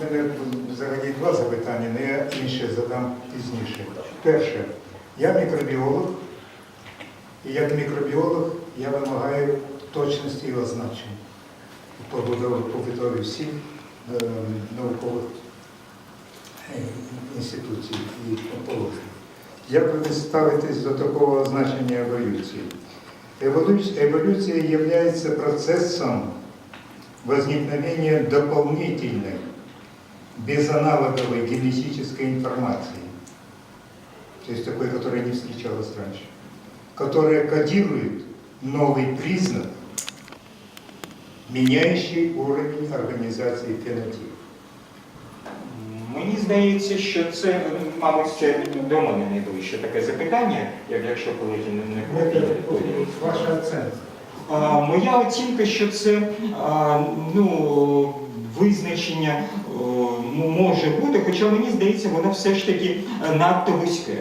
У мене взагалі два запитання, але я інше задам пізніше. Перше, я мікробіолог, і як мікробіолог я вимагаю точності і означень побудові всіх е, наукових інституцій і положень. Як ви ставитесь до такого означення еволюції? Еволюція, является процессом возникновения дополнительной, безаналоговой генетической информации, то есть такой, которая не встречалась раньше, которая кодирует новый признак, меняющий уровень организации фенотипа. Мені здається, що це, мабуть, це до мене найближче таке запитання, як якщо колеги не, не Это ваша оценка. Моя оцінка, що це а, ну, визначення ну, може бути, хоча мені здається, воно все ж таки е, надто вузьке.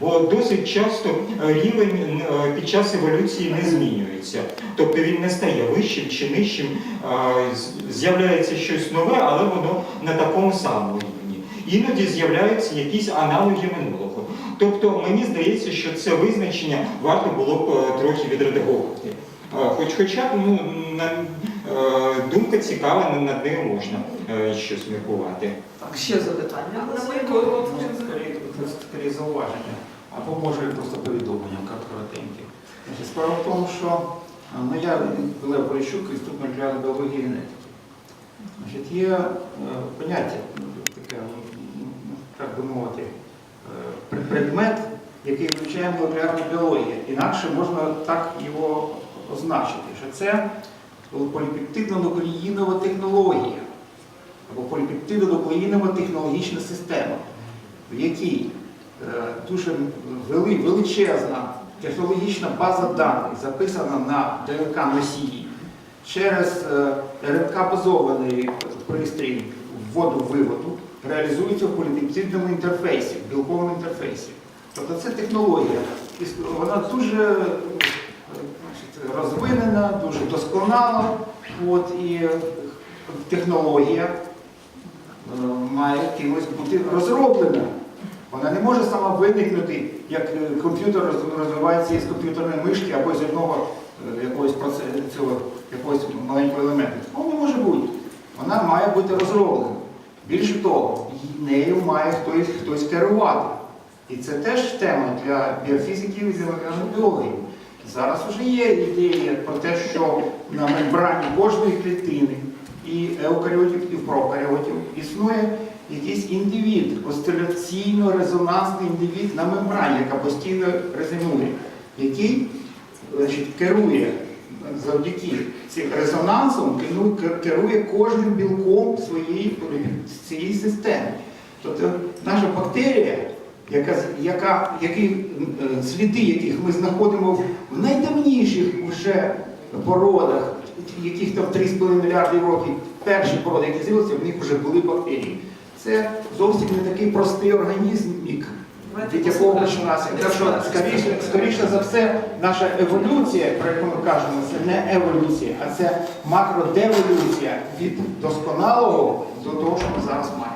Бо досить часто е, рівень е, під час еволюції не змінюється. Тобто він не стає вищим чи нижчим, з'являється щось нове, але воно на такому самому рівні. Іноді з'являються якісь аналоги минулого. Тобто мені здається, що це визначення варто було б е, трохи відредаговувати. Е, Хоч хоча б ну, на, е, думка цікава, над- над нею можна е, щось міркувати. Так, ще запитання. На На мою мою думку, Скоріше, зауваження, або може просто повідомлення коротеньке. Справа в тому, що ну, я Лев Поліщук, інститут молекулярної біології генетики. Значить, є поняття, ну, таке, ну, ну, так би мовити, предмет, який вивчає молекулярна біологія. Інакше можна так його означити, що це поліпептидно-нуклеїнова технологія або поліпептидонуклеїнова технологічна система, в якій е, дуже величезна технологічна база даних записана на ДНК носії через е, РНК-базований пристрій вводу-виводу реалізується в поліпептидному інтерфейсі, в білковому інтерфейсі. Тобто це технологія. Вона дуже розвинена, дуже досконала. От, і технологія е, має кимось бути розроблена. Вона не може сама виникнути, як е, комп'ютер розвивається із комп'ютерної мишки або з одного е, якогось цього, якогось маленького елементу. Такого не може бути. Вона має бути розроблена. Більше того, нею має хтось, хтось керувати. І це теж тема для біофізиків і для біологів. Зараз вже є ідеї про те, що на мембрані кожної клітини і еукаріотів, і прокаріотів існує якийсь індивід, осциляційно-резонансний індивід на мембрані, яка постійно резонує, який значить, керує завдяки цим резонансом, керує кожним білком своєї цієї системи. Тобто наша бактерія, яка, яка, які, е, сліди яких ми знаходимо в найдавніших вже породах, яких там 3,5 мільярди років, перші породи, які з'явилися, в них вже були бактерії. Це зовсім не такий простий організмік, від якого. Так що, скоріше, скоріше за все, наша еволюція, про яку ми кажемо, це не еволюція, а це макродеволюція від досконалого до того, що ми зараз маємо.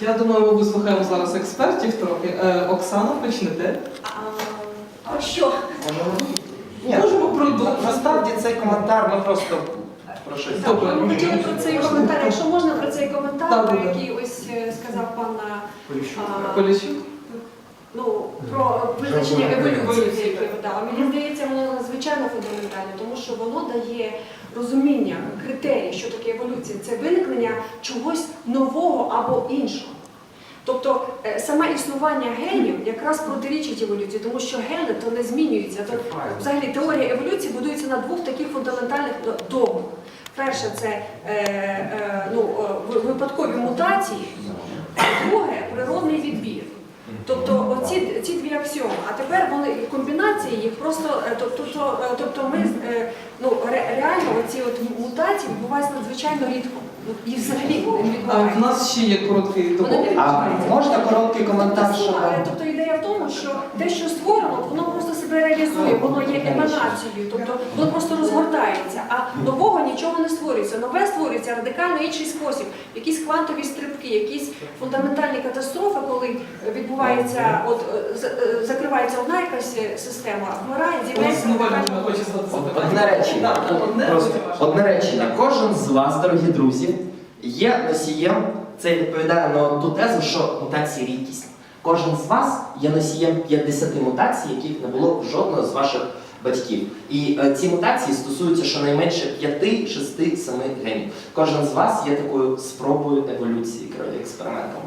Я думаю, ми вислухаємо зараз експертів трохи. Е, Оксана, почнете. А, а що? Ні, Можемо продовжити. насправді цей коментар ми просто про щось. Так, Добре. Ми хотіли про цей коментар, якщо можна про цей коментар, Так, про добре. який ось е, сказав пан а, Поліщук. Ну, про визначення еволюції, дали. Мені здається, воно надзвичайно фундаментальне, тому що воно дає розуміння, критерії, що таке еволюція. Це виникнення чогось нового або іншого. Тобто е, саме існування генів якраз протирічить еволюції, тому що гени то не змінюються. То, взагалі теорія еволюції будується на двох таких фундаментальних до- догмах. Перше це е, е, ну, випадкові мутації, а друге природний відбір. Тобто оці ці дві аксіоми. А тепер вони комбінації їх просто тобто, тобто ми е, ну реально оці от мутації відбуваються надзвичайно рідко. І взагалі не А в відбувається. нас ще є короткий Вони не А можна короткий коментар Тобто, щодо... тобто ідея в тому, що те, що створено, воно просто себе реалізує, воно є еманацією, тобто воно просто розгортається, а нового нічого не створюється. Нове створюється радикально інший спосіб, якісь квантові стрибки, якісь фундаментальні катастрофи, коли відбувається, от е, з- е, закривається одна якась система, вмирає, з'являється радикально. Одне речення. Так, одне, Просто потім одне речення. Кожен з вас, дорогі друзі, є носієм, це відповідає на ту тезу, що мутації рідкісні. Кожен з вас є носієм 50 мутацій, яких не було жодного з ваших батьків. І е, ці мутації стосуються щонайменше 5, 6, 7 генів. Кожен з вас є такою спробою еволюції експериментом.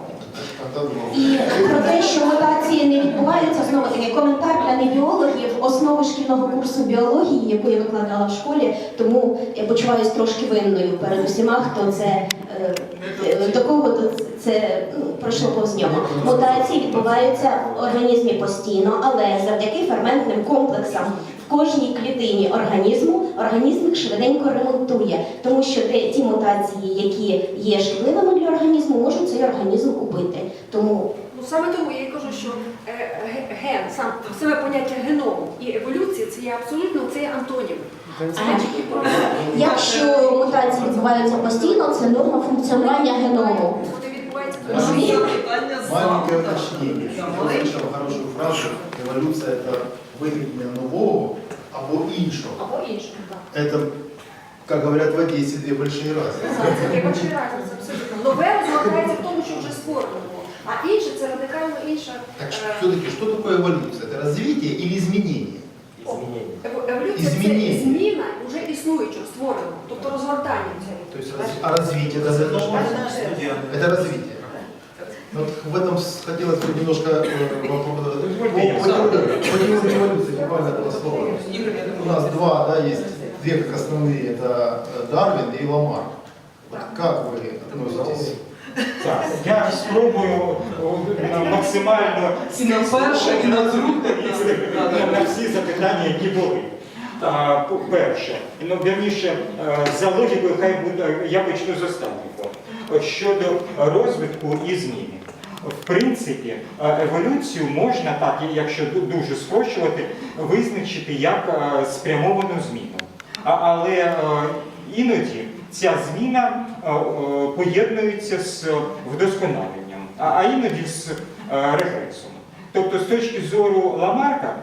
І про те, що мутації не відбуваються, знову таки коментар для небіологів, основи шкільного курсу біології, яку я викладала в школі, тому я почуваюся трошки винною перед усіма, хто це е, до кого то це ну, пройшло повз нього. Мутації відбуваються в організмі постійно, але завдяки ферментним комплексам кожній клітині організму організм їх швиденько ремонтує, тому що те, ті мутації, які є шкідливими для організму, можуть цей організм убити. Тому Ну саме тому я і кажу, що е, ге- ген, сам саме поняття геному і еволюції це є абсолютно це є антоніми. Це не тільки про Якщо мутації відбуваються постійно, це норма функціонування геному. Вони відбуваються Розумієте? Запитання з Маленькое залу. уточнение. Я Давай. услышал хорошую фразу «эволюция – это виникнення нового або іншого». або іншого. так. Это, как говорят в Одессе, две большие разницы. Так, Це є большая разниця, абсолютно. Нове розгортається в тому, що вже створено було, а інше це радикально інша. Так е, все-таки, что такое эволюция? Это развитие или изменение? Ево- Еволюція це Змінення. зміна вже існуючого, створеного, тобто розгортання цього. То есть, раз- а развитие – это развитие? Это развитие. Вот в этом с- хотелось бы немножко э, вопрос- по, по теории по теории эволюции, буквально два слова. Ігор, я У думаю, нас два, да, есть две как основные, это э, Дарвин и Ламарк. Вот как вы относитесь? Так, я спробую о, максимально І на перше, і на друге. відповісти на- на всі запитання, які були. А, по- Перше, ну вірніше, е, за логікою, хай буде, я почну з останнього. Щодо розвитку і зміни. В принципі, е, еволюцію можна так, якщо дуже спрощувати, визначити як е, спрямовану зміну. Але е, іноді ця зміна поєднується з вдосконаленням, а іноді з регресом. Тобто, з точки зору Ламарка,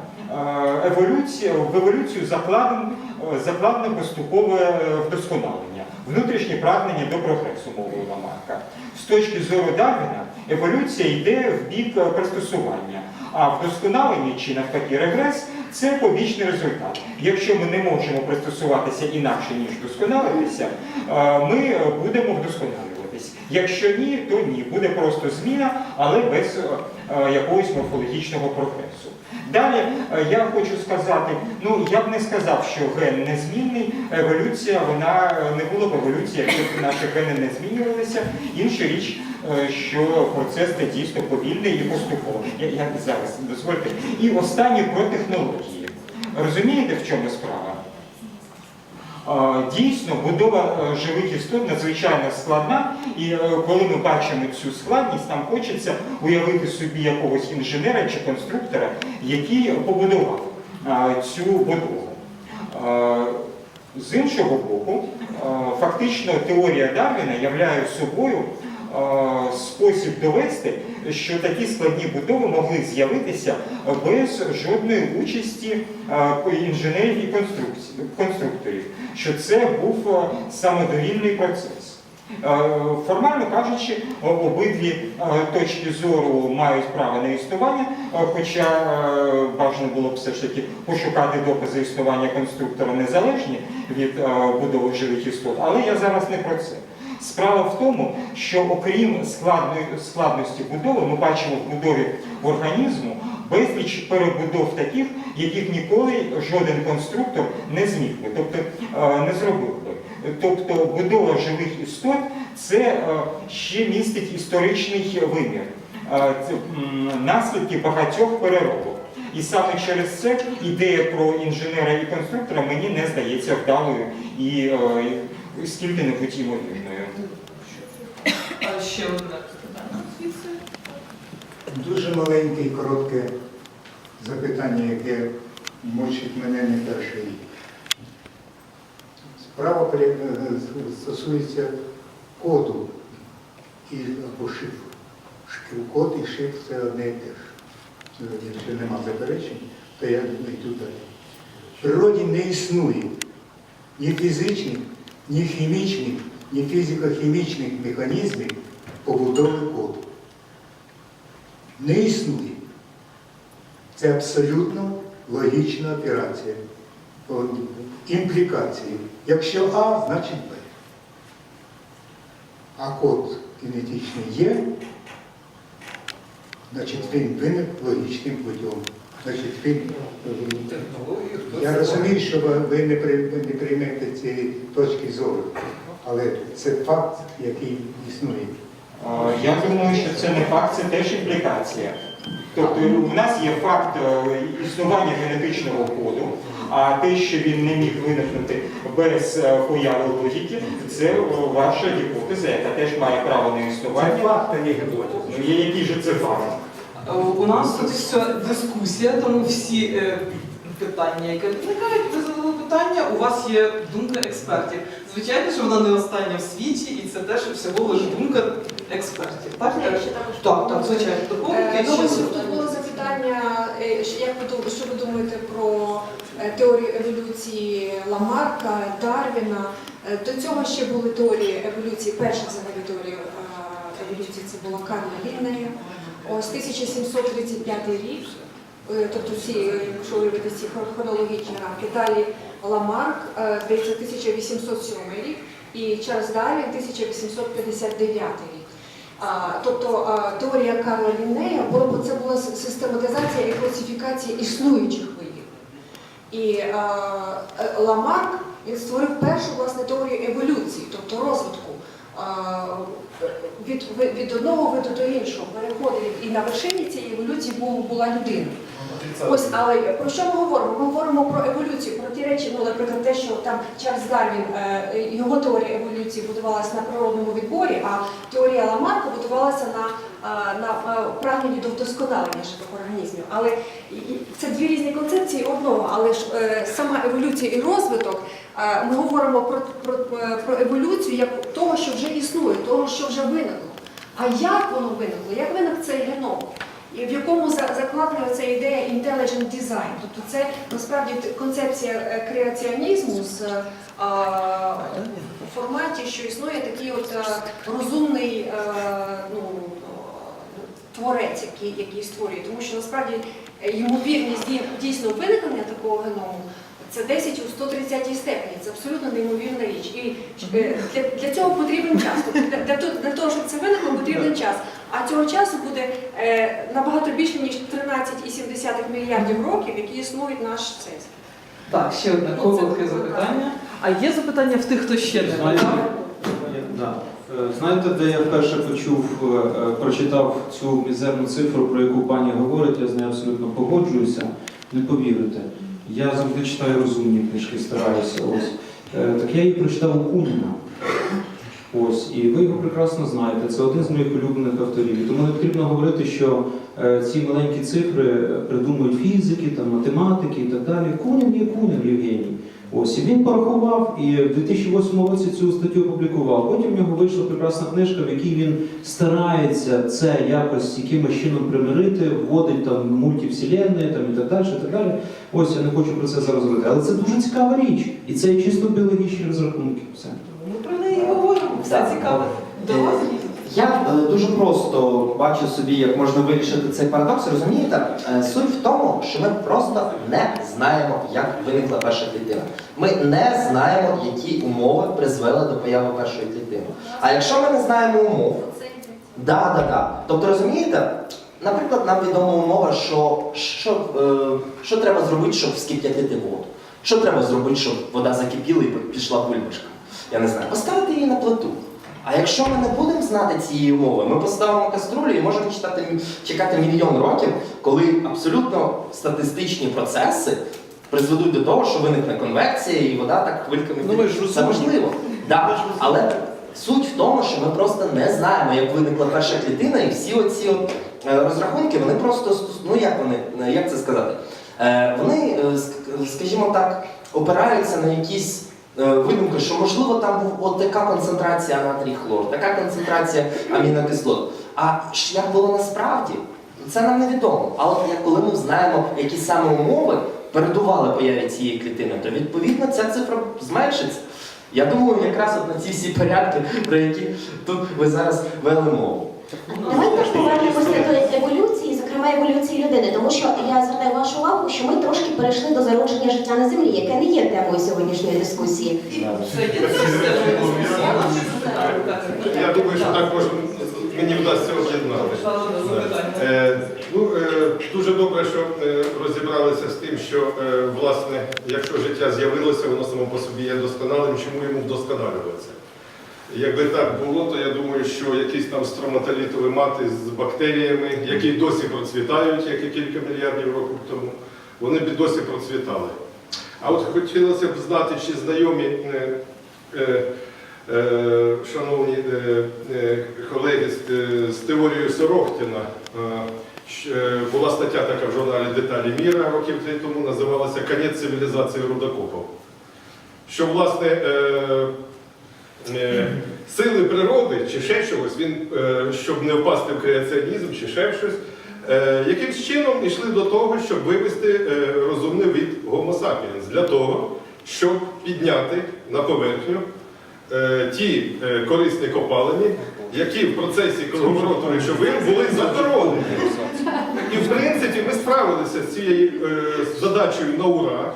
еволюція, в еволюцію закладено, поступове вдосконалення, внутрішнє прагнення до прогресу мовила Ламарка. З точки зору Дарвіна, еволюція йде в бік е, пристосування, а вдосконалення чи навпаки регрес це побічний результат. Якщо ми не можемо пристосуватися інакше, ніж вдосконалитися, е, ми будемо будемо вдосконалюватись. Якщо ні, то ні. Буде просто зміна, але без е, е, якогось морфологічного прогресу. Далі е, я хочу сказати, ну я б не сказав, що ген незмінний, еволюція, вона не була б еволюція, якщо б наші гени не змінювалися. Інша річ, що процес це дійсно повільний і поступовий. Я зараз дозвольте. І останнє про технології. Розумієте, в чому справа? Дійсно, будова е, живих істот надзвичайно складна, і е, коли ми бачимо цю складність, нам хочеться уявити собі якогось інженера чи конструктора, який побудував цю будову. З іншого боку, фактично теорія Дарвіна являє собою спосіб довести, що такі складні будови могли з'явитися без жодної участі е, інженерів і конструкторів, що це був е, самодовільний процес. Е, Формально кажучи, обидві е, точки зору мають право на існування, е, хоча е, бажано було б все ж таки пошукати докази існування конструктора незалежні від е, будови живих істот, але я зараз не про це. Справа в тому, що окрім складності будови, ми бачимо в будові організму безліч перебудов таких, яких ніколи жоден конструктор не зміг би, тобто е, не зробив би. Тобто будова живих істот це е, ще містить історичний вимір, Е, наслідки багатьох переробок. І саме через це ідея про інженера і конструктора мені не здається вдалою і е, скільки-небудь ймовірною. А ще одне питання. Дуже маленьке і коротке запитання, яке мучить мене не перший рік. Справа стосується коду і, або шифру. Шифр- Код і шифр це одне і те ж. Якщо нема заперечень, то я йду далі. В природі не існує ні фізичних, ні хімічних, ні фізико-хімічних механізмів побудови коду не існує. Це абсолютно логічна операція. Імплікації. Якщо А, значить Б. А код генетичний є, значить він виник логічним путем. Значить, він, я розумію, що ви- не приймете цієї точки зору, але це факт, який існує. Я думаю, що це не факт, це теж імплікація. Тобто у нас є факт е, існування генетичного коду, а те, що він не міг виникнути без е, появи логіки, це е, ваша гіпотеза, яка теж має право на існування. факт, а не гіпотеза. Ну, є який же це факт? Е, У нас тут все дискусія, тому всі е, питання, які виникають, ви задали питання, у вас є думка експертів. Звичайно, що вона не остання в світі, і це теж всього лише думка експертів. Так, так, так, так, звичайно. Е, Доповнити ну. Тут було запитання, що- як ви дум- що ви думаєте про теорію еволюції Ламарка, Дарвіна. До цього ще були теорії еволюції, перша взагалі теорія еволюції це була Карла Ліннея. Ось 1735 рік, е, тобто е, якщо уявити ці хронологічні рамки. Далі Ламарк, е, здається, 1807 рік, і Чарльз Дарвін 1859 рік. А, тобто а, теорія Карла Ліннея була це була систематизація і класифікація існуючих видів. І а, Ламарк створив першу власне теорію еволюції, тобто розвитку а, від, від одного виду до іншого, переходив. І на вершині цієї еволюції була людина. Ось, але про що ми говоримо? Ми говоримо про еволюцію, про ті речі, ну, наприклад, те, що там Чарльз Дарвін, е, його теорія еволюції будувалася на природному відборі, а теорія Ламарка будувалася е, до вдосконалення живих організмів. Але це дві різні концепції одного, але ж е, сама еволюція і розвиток, е, ми говоримо про, про, е, про еволюцію як того, що вже існує, того, що вже виникло. А як воно виникло? Як виник цей геном? І в якому за- закладена ця ідея intelligent design. Тобто це насправді концепція креаціонізму з а, у форматі, що існує такий от розумний е, ну, творець, який, який створює. Тому що насправді е, ймовірність дій- дійсно виникнення такого геному це 10 у 130 степені. Це абсолютно неймовірна річ. І е, для, для цього потрібен час. Тобто для, для, того- щоб це виникло, потрібен час. А цього часу буде е, набагато більше, ніж 13,7 мільярдів років, які існують наш цей. Так, ще одне Ну, коротке запитання. А є запитання в тих, хто ще не. Е, Знаєте, де я вперше почув, е, е, прочитав цю мізерну цифру, про яку пані говорить, я з нею абсолютно погоджуюся. Не повірите. Я завжди читаю розумні книжки, стараюся. Ось. Е, Так я її прочитав у Куніна. Ось, і ви його прекрасно знаєте. Це один з моїх улюблених авторів. Тому не потрібно говорити, що е, ці маленькі цифри е, придумують фізики, там, математики і так далі. Кунін є Кунін Євгеній. Ось і він порахував і в 2008 році цю статтю опублікував. Потім в нього вийшла прекрасна книжка, в якій він старається це якось якимось чином примирити, вводить там мультивселенні там і так далі. І так далі. Ось я не хочу про це зараз говорити. Але це дуже цікава річ. І це є чисто біологічні розрахунки. Все. Ми про неї говоримо. Все цікаве. До вас є. Я е, дуже просто бачу собі, як можна вирішити цей парадокс. Розумієте, Е, суть в тому, що ми просто не знаємо, як виникла перша клітина. Ми не знаємо, які умови призвели до появи першої клітини. А якщо ми не знаємо умов, да, да, да. Тобто розумієте, наприклад, нам відома умова, що, що, е, що треба зробити, щоб вскип'ятити воду. Що треба зробити, щоб вода закипіла і пішла бульбашка? Я не знаю. Поставити її на плиту. А якщо ми не будемо знати цієї умови, ми поставимо каструлю і можемо читати, чекати мільйон років, коли абсолютно статистичні процеси призведуть до того, що виникне конвекція і вода так хвильками Ну, ж. Це можливо. Да, але суть в тому, що ми просто не знаємо, як виникла перша клітина, і всі оці от, е, розрахунки, вони просто, ну як вони, е, як це сказати? Е, Вони, скажімо так, опираються на якісь е, видумки, що можливо там був от така концентрація натрій хлор, така концентрація амінокислот. А як було насправді, це нам невідомо. Але коли ми знаємо, які саме умови передували появі цієї клітини, то відповідно ця цифра зменшиться. Я думаю, якраз от на ці всі порядки, про які тут ви зараз вели мову. Давайте зокрема еволюції людини, тому що я звертаю вашу увагу, що ми трошки перейшли до зародження життя на землі, яке не є темою сьогоднішньої дискусії. Я думаю, що так може мені вдасться об'єднати. Е, ну, е, дуже добре, що е, розібралися з тим, що власне, якщо життя з'явилося, воно само по собі є досконалим, чому йому вдосконалюватися? Якби так було, то я думаю, що якісь там строматолітові мати з бактеріями, які досі процвітають, як і кілька мільярдів років тому, вони б досі процвітали. А от хотілося б знати, чи знайомі е, е, е, шановні е, е, колеги з, е, з теорією Сорохтіна. е, е, Була стаття така в журналі Деталі міра років три тому, називалася Конець цивілізації рудокопів. Що, власне, е, сили природи чи ще чогось, він, е, щоб не впасти в креаціонізм чи ще щось, е, якимсь чином йшли до того, щоб вивести е, розумний від Homo sapiens, для того, щоб підняти на поверхню е, ті е, корисні копалини, які в процесі круговороту речовин були заборонені. І в принципі ми справилися з цією е, задачею на ура.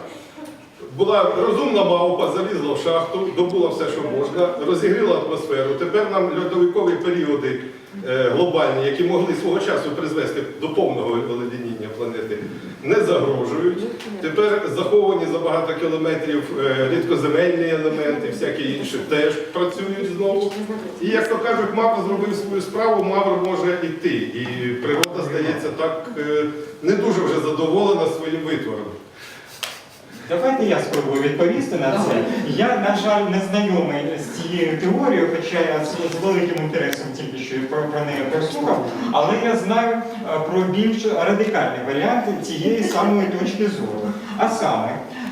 Була розумна мавпа, залізла в шахту, добула все, що можна, розігріла атмосферу. Тепер нам льодовикові періоди е, глобальні, які могли свого часу призвести до повного оледеніння планети, не загрожують. Тепер заховані за багато кілометрів е, рідкоземельні елементи, всякі інші теж працюють знову. І як то кажуть, Мавр зробив свою справу, Мавр може йти. І природа, здається, так е, не дуже вже задоволена своїм витвором. Давайте я спробую відповісти на це. Я, на жаль, не знайомий з цією теорією, хоча я з, великим інтересом тільки що про, про неї прослухав, але я знаю е, про більш радикальний варіант цієї самої точки зору. А саме,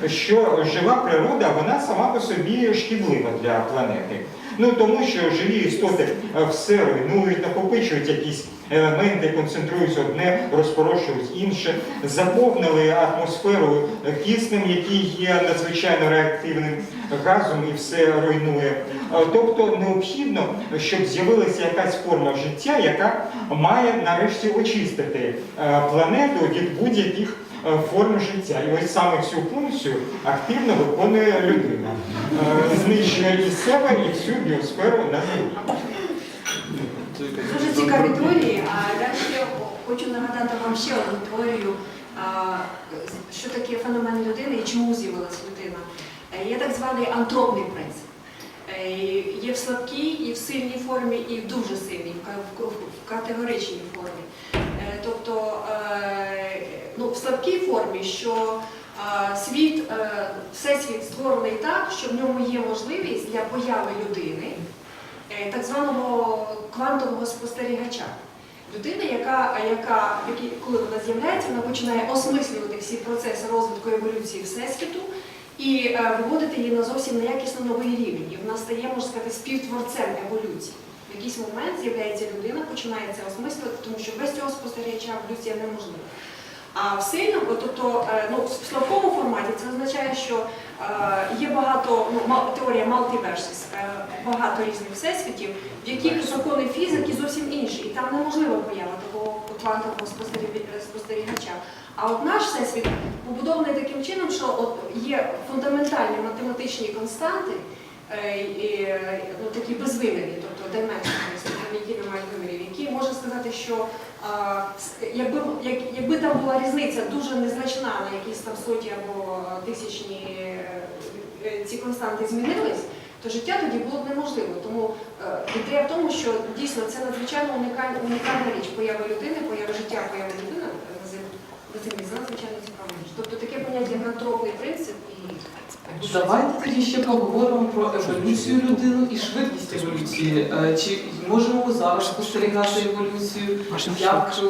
що жива природа, вона сама по собі шкідлива для планети. Ну тому що живі істоти е, все руйнують, накопичують якісь елементи, концентруються одне, розпорошують інше, заповнили атмосферу киснем, який є надзвичайно реактивним газом і все руйнує. Е, Тобто необхідно, щоб з'явилася якась форма життя, яка має нарешті очистити е, планету від будь-яких форм життя. І ось саме цю функцію активно виконує людина. Е, Знищує і себе, і всю біосферу на землі. Дуже цікаві теорії, а я ще хочу нагадати вам ще одну теорію, що таке феномен людини і чому з'явилася людина. Е, Є так званий антропний принцип. Е, Є в слабкій, і в сильній формі, і в дуже сильній, в категоричній формі. Е, Тобто е, ну, в слабкій формі, що е, світ, всесвіт створений так, що в ньому є можливість для появи людини так званого квантового спостерігача. Людина, яка, яка коли вона з'являється, вона починає осмислювати всі процеси розвитку еволюції Всесвіту і виводити її на зовсім на якісно новий рівень. І вона стає, можна сказати, співтворцем еволюції. В якийсь момент з'являється людина, починає це осмислювати, тому що без цього спостерігача еволюція неможлива. А в сильному, тобто е, ну, в слабкому форматі це означає, що е, є багато, ну, теорія multiverses, е, багато різних всесвітів, в яких закони фізики зовсім інші, і там неможлива поява такого квантового спостерігача. А от наш всесвіт побудований таким чином, що от є фундаментальні математичні константи, ну, такі безвимірні, тобто dimensionless, які не мають вимірів, які можна сказати, що якби, як, якби там була різниця дуже незначна на якісь там соті або тисячні е, е, ці константи змінились, то життя тоді було б неможливо. Тому е, ідея в тому, що дійсно це надзвичайно унікальна, унікальна річ появи людини, появи життя, появи людини на землі. Це надзвичайно цікава. Тобто таке поняття як антропний принцип і Давайте тоді ще поговоримо про еволюцію людини і швидкість еволюції. Е, Чи можемо зараз спостерігати еволюцію? Як е,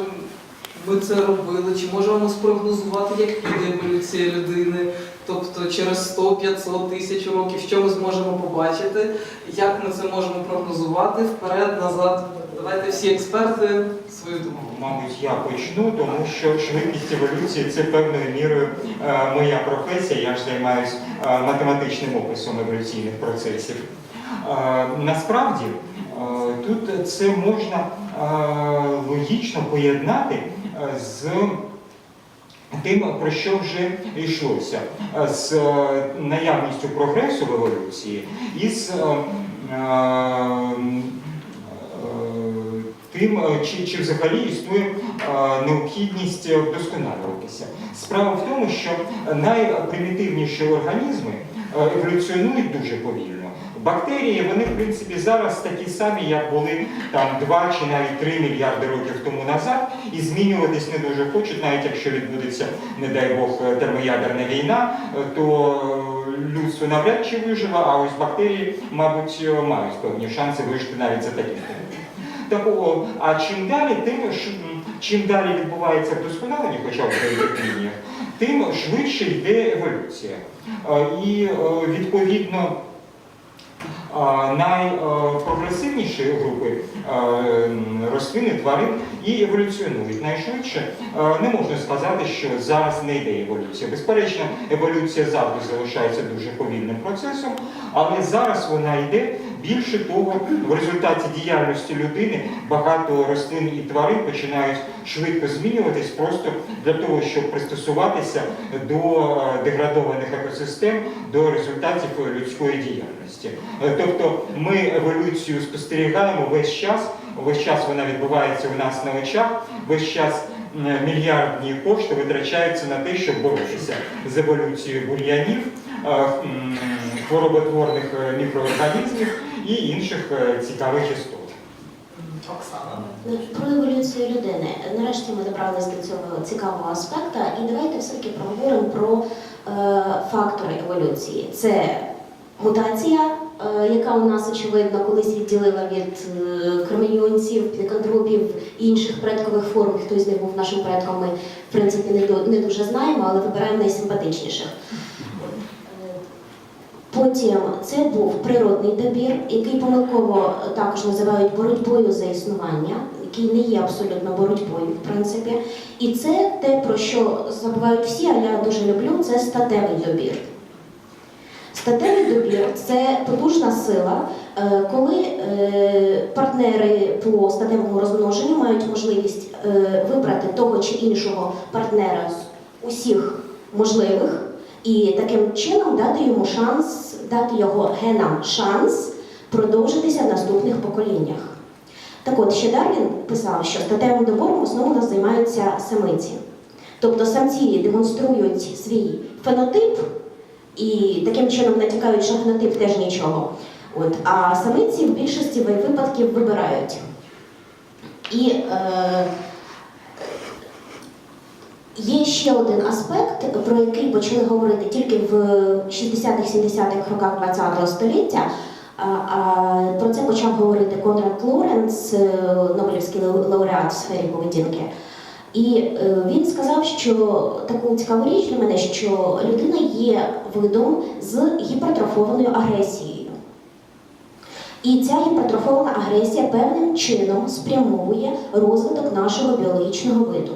ми це робили? Чи можемо спрогнозувати, як піде еволюція людини? Тобто через 100, 500 тисяч років, що ми зможемо побачити? Як ми це можемо прогнозувати вперед, назад? Давайте всі експерти свою думку. Мабуть, я почну, тому що швидкість еволюції це певною мірою е, моя професія. Я ж займаюся математичним описом еволюційних процесів. Е, насправді е, тут це можна е, логічно поєднати е, з тим, про що вже йшлося, е, з е, наявністю прогресу в еволюції і з е, тим, чи, чи взагалі існує необхідність вдосконалюватися. Справа в тому, що найпримітивніші організми еволюціонують дуже повільно. Бактерії, вони в принципі зараз такі самі, як були там 2 чи навіть 3 мільярди років тому назад, і змінюватись не дуже хочуть, навіть якщо відбудеться, не дай Бог, термоядерна війна, е, то е, людство навряд чи виживе, а ось бактерії, мабуть, е, мають певні шанси вижити навіть за таких умов. Так, о, а чим далі, тим чим далі відбувається вдосконалення, хоча б в тим швидше йде еволюція. Е, І е, відповідно найпрогресивніші групи рослини, рослин і тварин і еволюціонують найшвидше. Е, Не можна сказати, що зараз не йде еволюція. Безперечно, еволюція завжди залишається дуже повільним процесом, але зараз вона йде. Більше того, в результаті діяльності людини багато рослин і тварин починають швидко змінюватись просто для того, щоб пристосуватися до е, деградованих екосистем, до результатів людської діяльності. Е, Тобто ми еволюцію спостерігаємо весь час, весь час вона відбувається у нас на очах, весь час мільярдні кошти витрачаються на те, щоб боротися з еволюцією бур'янів, хвороботворних е, мікроорганізмів і інших е, цікавих істот. Оксана. Про еволюцію людини. Нарешті ми добралися до цього цікавого аспекту, і давайте все-таки проговоримо про е, фактори еволюції. Це мутація, е, яка у нас очевидно колись відділила від е, кроманьйонців, пікантропів і інших предкових форм. Хто з них був нашим предком, ми в принципі не, до- не дуже знаємо, але вибираємо найсимпатичніших. Потім це був природний добір, який помилково е, також називають боротьбою за існування, який не є абсолютно боротьбою, в принципі. І це те, про що забувають всі, а я дуже люблю, це статевий добір. Статевий добір це потужна сила, е, коли е, партнери по статевому розмноженню мають можливість вибрати того чи іншого партнера з усіх можливих. І таким чином дати йому шанс, дати його генам шанс продовжитися в наступних поколіннях. Так от, ще Дарвін писав, що статевим добором в основному займаються самиці. Тобто самці демонструють свій фенотип і таким чином натякають, що генотип теж нічого. От, а самиці в більшості випадків вибирають. І е, Є ще один аспект, про який почали говорити тільки в 60-х-70-х роках ХХ століття. Про це почав говорити Конрад Лоренц, е, Нобелівський лауреат в сфері поведінки. І е, він сказав, що таку цікаву річ для мене, що людина є видом з гіпертрофованою агресією. І ця гіпертрофована агресія певним чином спрямовує розвиток нашого біологічного виду.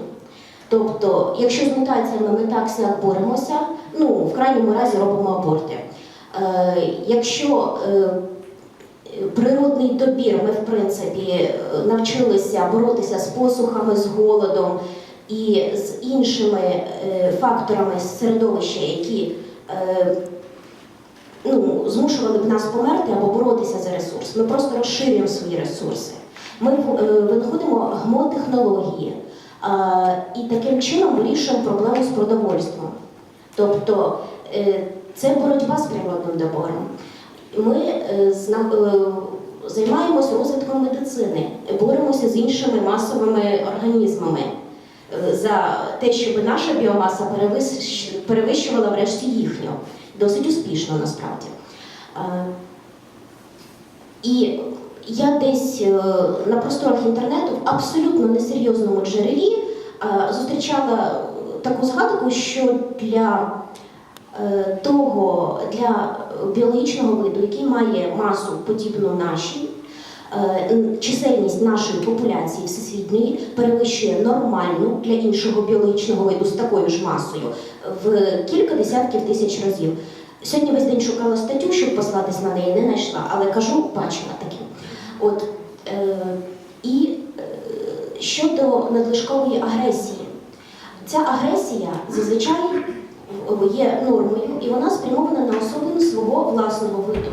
Тобто, якщо з мутаціями ми так сяк боремося, ну, в крайньому разі робимо аборти. Е, якщо е, природний добір, ми, в принципі, е, навчилися боротися з посухами, з голодом і з іншими е, факторами середовища, які е, ну, змушували б нас померти або боротися за ресурс. Ми просто розширюємо свої ресурси. Ми е, винаходимо гмотехнології. І таким чином вирішуємо проблему з продовольством. Тобто е, це боротьба з природним добором. Ми е, е, займаємося розвитком медицини, боремося з іншими масовими організмами за те, щоб наша біомаса перевищувала врешті їхню. досить успішно насправді. І я десь е, на просторах інтернету в абсолютно несерйозному джерелі е, зустрічала таку згадку, що для е, того, для біологічного виду, який має масу подібну нашій, чисельність нашої популяції всесвітньої перевищує нормальну для іншого біологічного виду з такою ж масою в кілька десятків тисяч разів. Сьогодні весь день шукала статтю, щоб послатись на неї, не знайшла, але кажу, бачила таке. От, е, і е, щодо надлишкової агресії, ця агресія зазвичай є нормою, і вона спрямована на особину свого власного виду.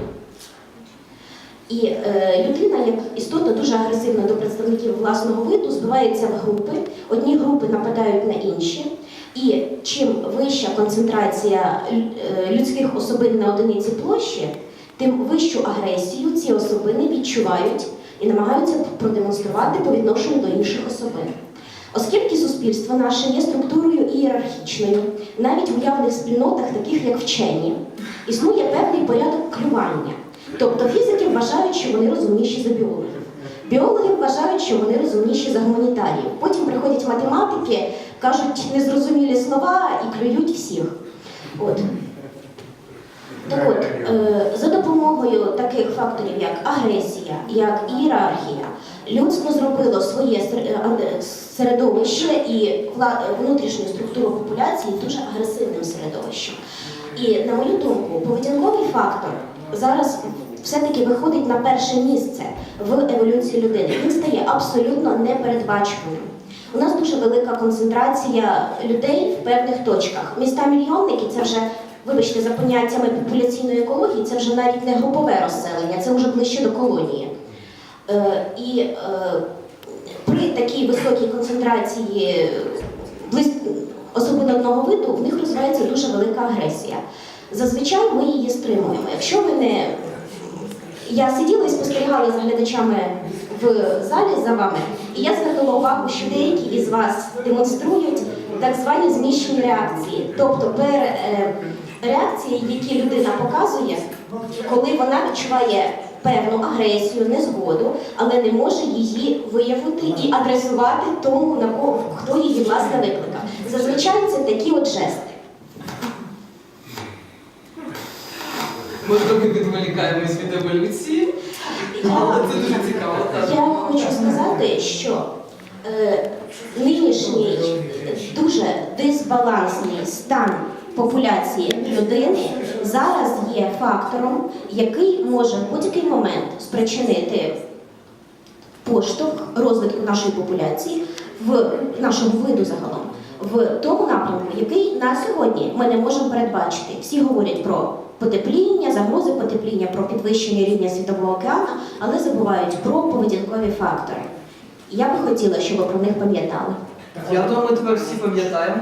І е, людина, як істота дуже агресивна до представників власного виду, збивається в групи, одні групи нападають на інші. І чим вища концентрація е, людських особин на одиниці площі, тим вищу агресію ці особини відчувають і намагаються продемонструвати по відношенню до інших особин. Оскільки суспільство наше є структурою ієрархічною, навіть в уявних спільнотах, таких як вчені, існує певний порядок клювання. Тобто фізики вважають, що вони розумніші за біологів. Біологи вважають, що вони розумніші за гуманітаріїв. Потім приходять математики, кажуть незрозумілі слова і клюють всіх. От. Так от, е, за допомогою таких факторів, як агресія, як ієрархія, людство зробило своє е, ан- середовище і внутрішню структуру популяції дуже агресивним середовищем. І на мою думку, поведінковий фактор зараз все-таки виходить на перше місце в еволюції людини. Він стає абсолютно непередбачуваним. У нас дуже велика концентрація людей в певних точках. Міста мільйонники це вже, вибачте, за поняттями популяційної екології, це вже навіть не групове розселення, це вже ближче до колонії. Е, і е, при такій високій концентрації особин одного виду в них розвивається дуже велика агресія. Зазвичай ми її стримуємо. Якщо ви не я сиділа і спостерігала за глядачами в залі за вами, і я звернула увагу, що деякі із вас демонструють так звані зміщені реакції, тобто пер, е, реакції, які людина показує, коли вона відчуває певну агресію, незгоду, але не може її виявити і адресувати тому, на кого хто її власне викликав. Зазвичай це такі от жести. Ми трохи відволікаємось від еволюції, але це дуже цікаво. Я хочу сказати, що е, нинішній дуже дисбалансний стан популяції людини зараз є фактором, який може в будь-який момент спричинити поштовх розвитку нашої популяції в нашого виду загалом. В тому напрямку, який на сьогодні ми не можемо передбачити. Всі говорять про потепління, загрози потепління, про підвищення рівня світового океану, але забувають про поведінкові фактори. Я би хотіла, щоб ви про них пам'ятали. Я думаю, тепер всі пам'ятаємо.